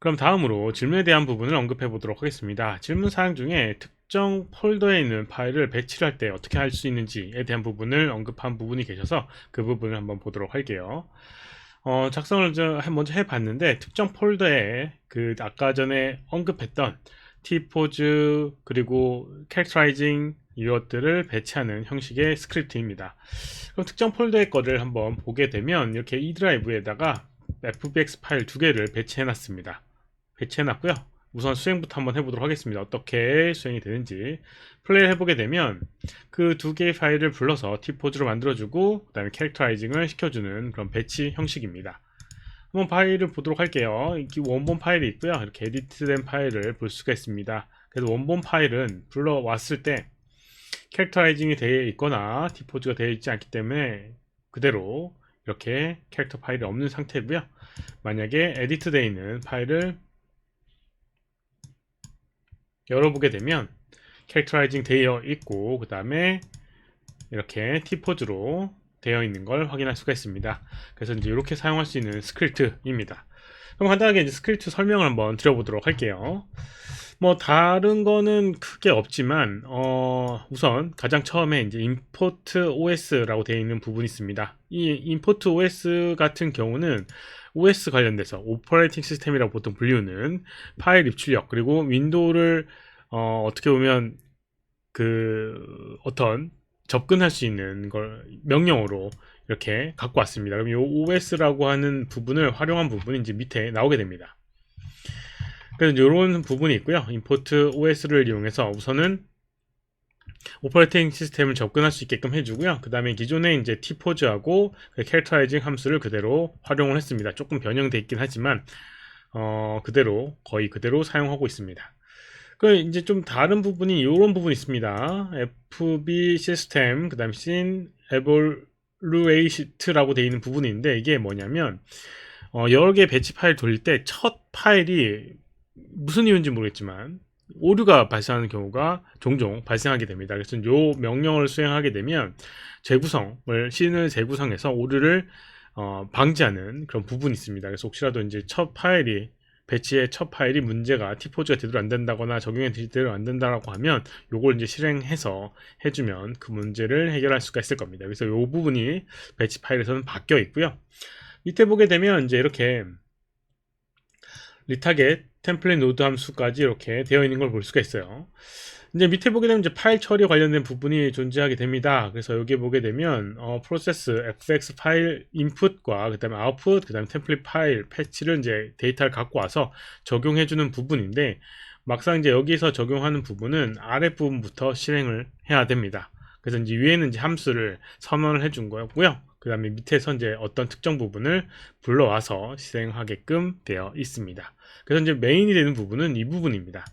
그럼 다음으로 질문에 대한 부분을 언급해 보도록 하겠습니다. 질문 사항 중에 특정 폴더에 있는 파일을 배치를 할때 어떻게 할 수 있는지에 대한 부분을 언급한 부분이 계셔서 그 부분을 한번 보도록 할게요. 어, 작성을 저- 먼저 해봤는데 특정 폴더에 그 아까 전에 언급했던 T포즈 그리고 캐릭터라이징 이것들을 배치하는 형식의 스크립트입니다. 그럼 특정 폴더의 거를 한번 보게 되면 이렇게 E 드라이브에다가 FBX 파일 두 개를 배치해 놨습니다. 배치해 놨고요. 우선 수행부터 한번 해보도록 하겠습니다. 어떻게 수행이 되는지 플레이를 해보게 되면 그 두 개의 파일을 불러서 T포즈로 만들어주고 그 다음에 캐릭터라이징을 시켜주는 그런 배치 형식입니다. 한번 파일을 보도록 할게요. 이 원본 파일이 있고요. 이렇게 에디트된 파일을 볼 수가 있습니다. 그래서 원본 파일은 불러왔을 때 캐릭터라이징이 되어 있거나 디포즈가 되어 있지 않기 때문에 그대로 이렇게 캐릭터 파일이 없는 상태고요. 만약에 에디트 되어 있는 파일을 열어보게 되면 캐릭터라이징 되어 있고 그 다음에 이렇게 T포즈로 되어 있는 걸 확인할 수가 있습니다. 그래서 이제 이렇게 사용할 수 있는 스크립트입니다. 그럼 간단하게 이제 스크립트 설명을 한번 드려보도록 할게요. 뭐 다른 거는 크게 없지만 어 우선 가장 처음에 이제 import os라고 되어 있는 부분이 있습니다. 이 import os 같은 경우는 OS 관련돼서 오퍼레이팅 시스템이라고 보통 불리우는 파일 입출력 그리고 윈도우를 어, 어떻게 보면 그 어떤 접근할 수 있는 걸 명령어로 이렇게 갖고 왔습니다. 그럼 이 OS라고 하는 부분을 활용한 부분이 이제 밑에 나오게 됩니다. 그래서 이런 부분이 있고요. import OS를 이용해서 우선은 오퍼레이팅 시스템을 접근할 수 있게끔 해주고요. 그 다음에 기존에 이제 그 캐릭터라이징 함수를 그대로 활용을 했습니다. 조금 변형돼 있긴 하지만 어, 그대로 거의 그대로 사용하고 있습니다. 그 이제 좀 다른 부분이 이런 부분이 있습니다. FB 시스템 그 다음 씬 evaluate라고 되어 있는 부분이 있는데 이게 뭐냐면 어, 여러 개의 배치 파일 돌릴 때 첫 파일이 무슨 이유인지 모르겠지만 오류가 발생하는 경우가 종종 발생하게 됩니다. 그래서 이 명령어를 수행하게 되면 재구성을 씬을 재구성해서 오류를 어, 방지하는 그런 부분이 있습니다. 그래서 혹시라도 이제 첫 파일이 배치의 첫 파일이 문제가 T포즈가 제대로 안 된다거나 적용이 제대로 안 된다라고 하면 요걸 이제 실행해서 해주면 그 문제를 해결할 수가 있을 겁니다. 그래서 요 부분이 배치 파일에서는 바뀌어 있고요. 밑에 보게 되면 이제 이렇게 리타겟 템플릿 노드 함수까지 이렇게 되어 있는 걸 볼 수가 있어요. 이제 밑에 보게 되면 이제 파일 처리 관련된 부분이 존재하게 됩니다. 그래서 여기 보게 되면 어, 프로세스 fx 파일 인풋과 그다음에 아웃풋, 그다음에 템플릿 파일 패치를 이제 데이터를 갖고 와서 적용해 주는 부분인데 막상 이제 여기서 적용하는 부분은 아랫 부분부터 실행을 해야 됩니다. 그래서 이제 위에는 이제 함수를 선언을 해준 거였고요. 그 다음에 밑에서 이제 어떤 특정 부분을 불러와서 실행하게끔 되어 있습니다. 그래서 이제 메인이 되는 부분은 이 부분입니다.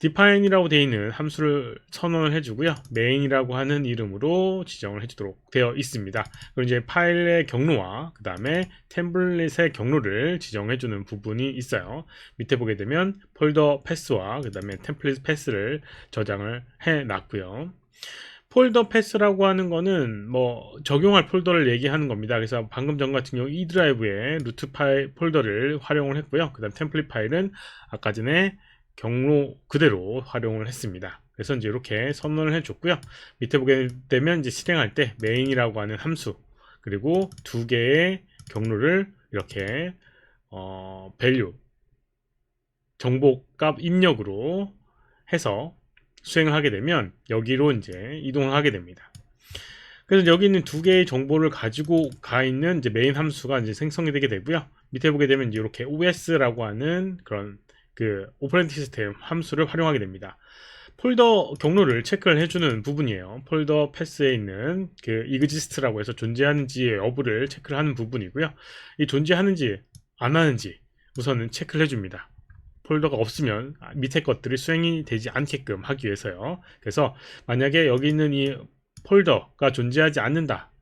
define이라고 되어 있는 함수를 선언을 해주고요. main이라고 하는 이름으로 지정을 해주도록 되어 있습니다. 그리고 이제 파일의 경로와 그 다음에 템플릿의 경로를 지정해주는 부분이 있어요. 밑에 보게 되면 폴더 패스와 그 다음에 템플릿 패스를 저장을 해놨고요. 폴더 패스라고 하는 거는 뭐 적용할 폴더를 얘기하는 겁니다. 그래서 방금 전 같은 경우 E 드라이브에 루트 파일 폴더를 활용을 했고요. 그 다음 템플릿 파일은 아까 전에 경로 그대로 활용을 했습니다. 그래서 이제 이렇게 선언을 해줬고요. 밑에 보게 되면 이제 실행할 때 main이라고 하는 함수 그리고 두 개의 경로를 이렇게 어, value 정보값 입력으로 해서 수행을 하게 되면 여기로 이제 이동을 하게 됩니다. 그래서 여기 있는 두 개의 정보를 가지고 가 있는 이제 메인 함수가 이제 생성이 되게 되고요. 밑에 보게 되면 이렇게 OS라고 하는 그런 그 오퍼레이팅 시스템 함수를 활용하게 됩니다. 폴더 경로를 체크를 해주는 부분이에요. 폴더 패스에 있는 그 exist라고 해서 존재하는지의 여부를 체크를 하는 부분이고요. 이 존재하는지 안 하는지 우선은 체크를 해줍니다. 폴더가 없으면 밑에 것들이 수행이 되지 않게끔 하기 위해서요. 그래서 만약에 여기 있는 이 폴더가 존재하지 않는다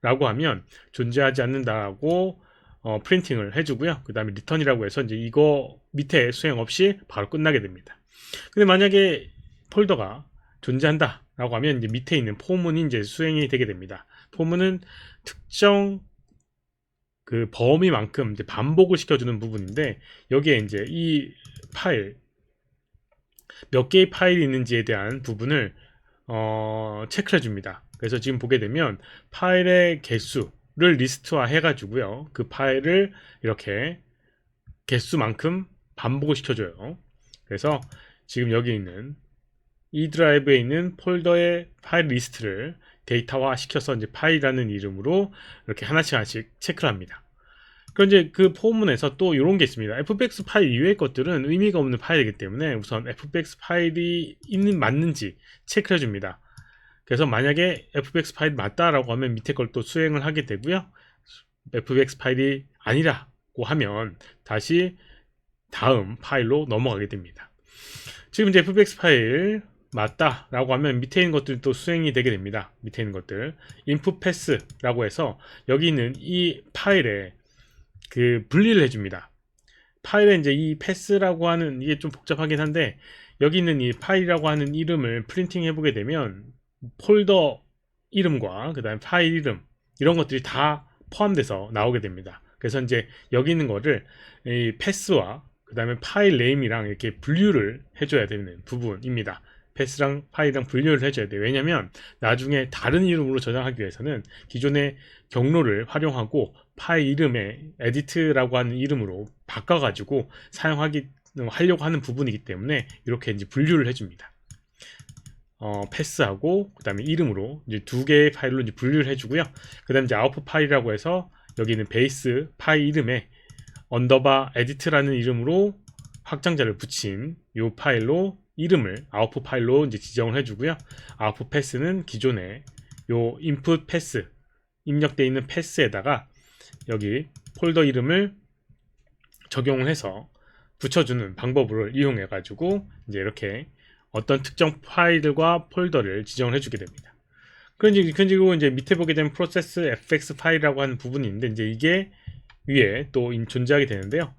라고 하면 존재하지 않는다라고 어, 프린팅을 해주고요. 그 다음에 리턴이라고 해서 이제 이거 밑에 수행 없이 바로 끝나게 됩니다. 근데 만약에 폴더가 존재한다 라고 하면 이제 밑에 있는 포문이 이제 수행이 되게 됩니다. 포문은 특정 그 범위만큼 이제 반복을 시켜주는 부분인데 여기에 이제 이 파일 몇 개의 파일이 있는지에 대한 부분을 어, 체크해 줍니다. 그래서 지금 보게 되면 파일의 개수를 리스트화 해가지고요. 그 파일을 이렇게 개수만큼 반복을 시켜줘요. 그래서 지금 여기 있는 이 드라이브에 있는 폴더의 파일 리스트를 데이터화 시켜서 이제 파일이라는 이름으로 이렇게 하나씩 하나씩 체크를 합니다. 그럼 이제 그 포문에서 또 이런 게 있습니다. fbx 파일 이외의 것들은 의미가 없는 파일이기 때문에 우선 fbx 파일이 있는 맞는지 체크해 줍니다. 그래서 만약에 fbx 파일이 맞다라고 하면 밑에 걸 또 수행을 하게 되고요. fbx 파일이 아니라고 하면 다시 다음 파일로 넘어가게 됩니다. 지금 이제 fbx 파일 맞다 라고 하면 밑에 있는 것들도 수행이 되게 됩니다. 밑에 있는 것들 input pass라고 해서 여기 있는 이 파일에 그 분리를 해줍니다. 파일에 이제 이 패스라고 하는 이게 좀 복잡하긴 한데 여기 있는 이 파일이라고 하는 이름을 프린팅 해보게 되면 폴더 이름과 그 다음에 파일 이름 이런 것들이 다 포함돼서 나오게 됩니다. 그래서 이제 여기 있는 거를 이 패스와 그 다음에 파일 네임이랑 이렇게 분류를 해줘야 되는 부분입니다. 패스랑 파일이랑 분류를 해줘야 돼요. 왜냐면 나중에 다른 이름으로 저장하기 위해서는 기존의 경로를 활용하고 파일 이름에 에디트라고 하는 이름으로 바꿔가지고 사용하기 하려고 하는 부분이기 때문에 이렇게 이제 분류를 해줍니다. 어, 패스하고 그 다음에 이름으로 이제 두 개의 파일로 이제 분류를 해주고요. 그 다음에 이제 아웃풋 파일이라고 해서 여기 있는 베이스 파일 이름에 언더바 에디트라는 이름으로 확장자를 붙인 이 파일로 이름을 아웃풋 파일로 이제 지정을 해주고요. 아웃풋 패스는 기존에 요 인풋 패스 입력되어 있는 패스에다가 여기 폴더 이름을 적용을 해서 붙여주는 방법을 이용해 가지고 이제 이렇게 어떤 특정 파일과 폴더를 지정을 해주게 됩니다. 그리고 이제 밑에 보게 되면 프로세스 fx 파일이라고 하는 부분이 있는데 이제 이게 위에 또 존재하게 되는데요.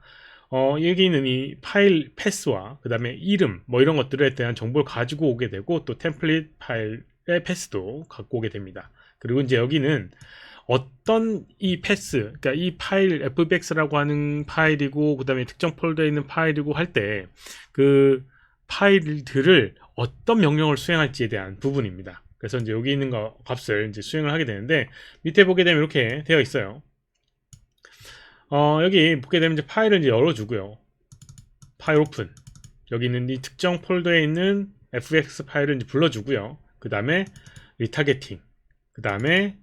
어, 여기 있는 이 파일 패스와 그 다음에 이름 뭐 이런 것들에 대한 정보를 가지고 오게 되고 또 템플릿 파일의 패스도 갖고 오게 됩니다. 그리고 이제 여기는 어떤 이 패스, 그러니까 이 파일 fbx라고 하는 파일이고 그 다음에 특정 폴더에 있는 파일이고 할 때 그 파일들을 어떤 명령을 수행할지에 대한 부분입니다. 그래서 이제 여기 있는 거 값을 이제 수행을 하게 되는데 밑에 보게 되면 이렇게 되어 있어요. 어, 여기 보게 되면 이제 파일을 이제 열어주고요. 파일 오픈. 여기 있는 이 특정 폴더에 있는 fx 파일을 이제 불러주고요. 그 다음에 리타게팅. 그 다음에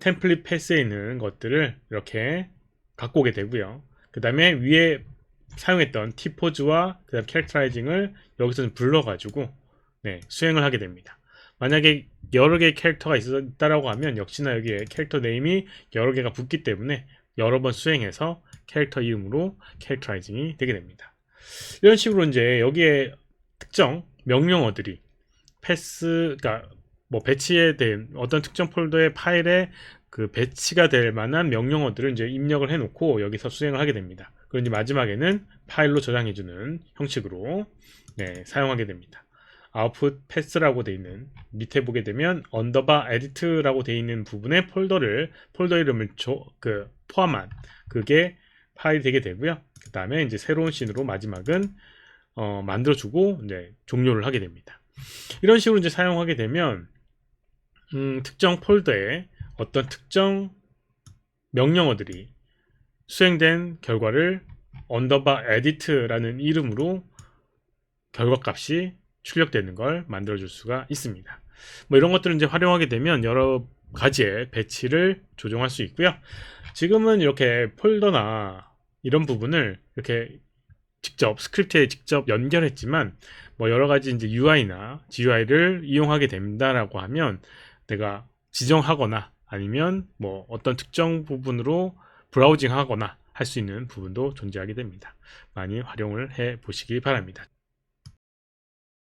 템플릿 패스에 있는 것들을 이렇게 갖고 오게 되고요. 그 다음에 위에 사용했던 티포즈와 그 다음 캐릭터라이징을 여기서 좀 불러가지고 네, 수행을 하게 됩니다. 만약에 여러 개의 캐릭터가 있다라고 하면 역시나 여기에 캐릭터 네임이 여러 개가 붙기 때문에 여러 번 수행해서 캐릭터 이름으로 캐릭터라이징이 되게 됩니다. 이런 식으로 이제 여기에 특정 명령어들이 패스, 그러니까 뭐 배치에 된 어떤 특정 폴더의 파일에 그 배치가 될 만한 명령어들을 이제 입력을 해놓고 여기서 수행을 하게 됩니다. 이제 마지막에는 파일로 저장해주는 형식으로 네, 사용하게 됩니다. 아웃풋 패스라고 되어 있는 밑에 보게 되면 언더바 에디트라고 되어 있는 부분에 폴더를 폴더 이름을 조, 그 포함한 그게 파일이 되게 되고요. 그 다음에 이제 새로운 씬으로 마지막은 어, 만들어주고 이제 종료를 하게 됩니다. 이런 식으로 이제 사용하게 되면 음, 특정 폴더에 어떤 특정 명령어들이 수행된 결과를 언더바 에디트라는 이름으로 결과값이 출력되는 걸 만들어 줄 수가 있습니다. 뭐 이런 것들을 이제 활용하게 되면 여러 가지의 배치를 조정할 수 있고요. 지금은 이렇게 폴더나 이런 부분을 이렇게 직접 스크립트에 직접 연결했지만 뭐 여러 가지 이제 UI나 GUI를 이용하게 된다라고 하면 내가 지정하거나 아니면 뭐 어떤 특정 부분으로 브라우징 하거나 할 수 있는 부분도 존재하게 됩니다. 많이 활용을 해 보시기 바랍니다.